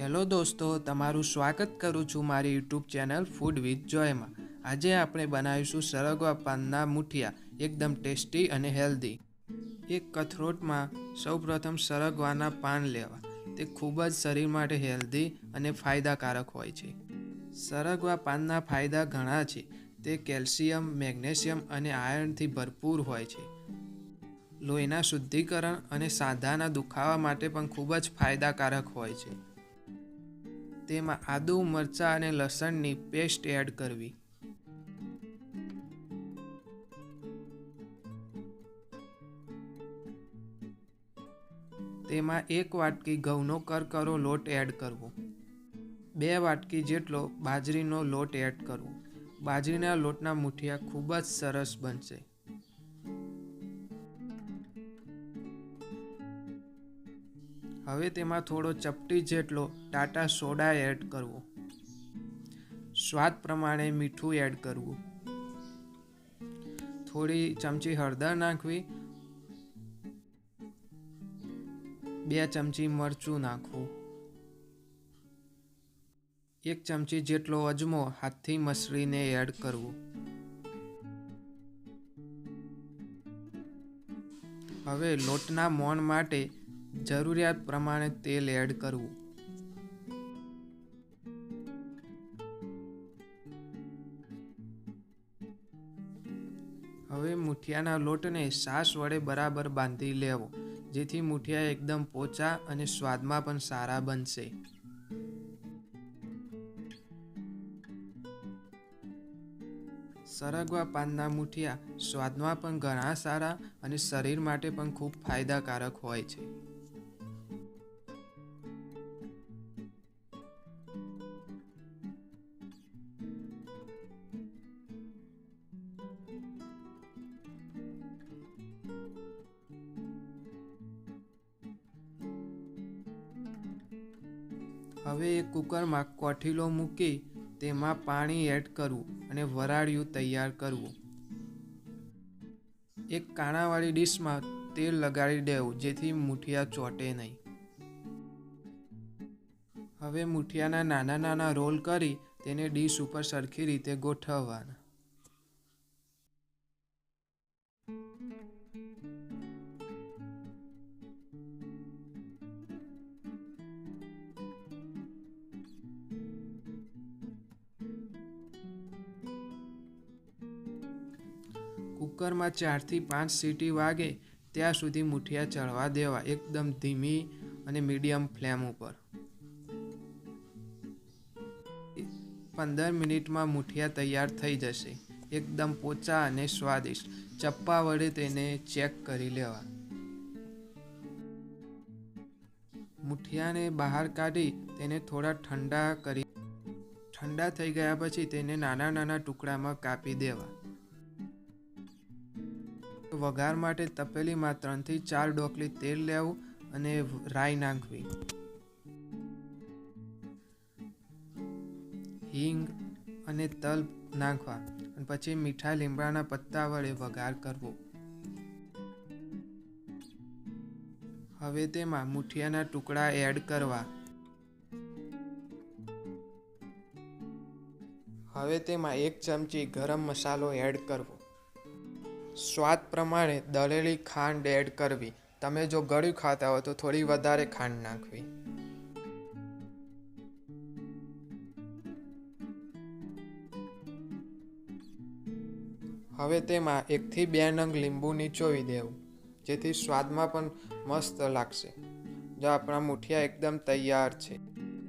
Hello દોસ્તો, તમારું સ્વાગત કરું છું મારી યુટ્યુબ ચેનલ ફૂડ વિથ જોયમાં આજે આપણે બનાવીશું સરગવા પાનના મુઠિયા, એકદમ ટેસ્ટી અને હેલ્ધી. એક કથરોટમાં સૌપ્રથમ સરગવાના પાન લેવા. તે ખૂબ જ શરીર માટે હેલ્ધી અને ફાયદાકારક હોય છે. સરગવા પાનના ફાયદા ઘણા છે. તે કેલ્શિયમ, મેગ્નેશિયમ અને આયર્નથી ભરપૂર હોય છે. લોહીના શુદ્ધિકરણ અને સાંધાના દુખાવા માટે પણ ખૂબ જ ફાયદાકારક હોય છે. તેમાં આદુ, મરચાં અને લસણની પેસ્ટ એડ કરવી. તેમાં એક વાટકી ઘઉંનો કરકરો લોટ એડ કરવો. બે વાટકી જેટલો બાજરીનો લોટ એડ કરવો. બાજરીના લોટના મુઠિયા ખૂબ જ સરસ બનશે. હવે તેમાં થોડો ચપટી જેટલો ટાટા સોડા એડ કરવો. સ્વાદ પ્રમાણે મીઠું એડ કરવું. થોડી ચમચી હળદર નાખવી. બે ચમચી મરચું નાખવું. એક ચમચી જેટલો અજમો હાથથી મસળીને એડ કરવું. હવે લોટના મોણ માટે જરૂરિયાત પ્રમાણે તેલ એડ કરવું. હવે મુઠિયાના લોટને સાસ વડે બરાબર બાંધી લેવો, જેથી મુઠિયા એકદમ પોચા અને સ્વાદમાં પણ સારા બનશે. સરગવા પાનના મુઠિયા સ્વાદમાં પણ ઘણા સારા અને શરીર માટે પણ ખૂબ ફાયદાકારક હોય છે. હવે એ કુકરમાં કોઠીલો મૂકી તેમાં પાણી એડ કરવું અને વરાળિયું તૈયાર કરવું. એક કાણાવાળી ડીશમાં તેલ લગાડી દેવું, જેથી મુઠિયા ચોટે નહીં. હવે મુઠિયાના નાના નાના રોલ કરી તેને ડીશ ઉપર સરખી રીતે ગોઠવવાના. કુકરમાં ચારથી પાંચ સીટી વાગે ત્યાં સુધી મુઠિયા ચડવા દેવા એકદમ ધીમી અને મીડિયમ ફ્લેમ ઉપર. પંદર મિનિટમાં મુઠિયા તૈયાર થઈ જશે. એકદમ પોચા અને સ્વાદિષ્ટ. ચપ્પા વડે તેને ચેક કરી લેવા. મુઠિયાને બહાર કાઢી તેને થોડા ઠંડા કરી ઠંડા થઈ ગયા પછી તેને નાના નાના ટુકડામાં કાપી દેવા. વઘાર માટે તપેલીમાં ત્રણથી ચાર ડોકલી તેલ લેવું અને રાઈ નાખવી. હિંગ અને તલ નાખવા અને પછી મીઠા લીમડાના પત્તા વડે વઘાર કરવો. હવે તેમાં મુઠિયાના ટુકડા એડ કરવા. હવે તેમાં એક ચમચી ગરમ મસાલો એડ કરવો. સ્વાદ પ્રમાણે દળેલી ખાંડ એડ કરવી. તમે જો ગળ્યું ખાતા હો તો થોડી વધારે ખાંડ નાખવી. હવે તેમાં એકથી બે નંગ લીંબુ નીચોવી દેવું, જેથી સ્વાદમાં પણ મસ્ત લાગશે. જો આપણા મુઠિયા એકદમ તૈયાર છે.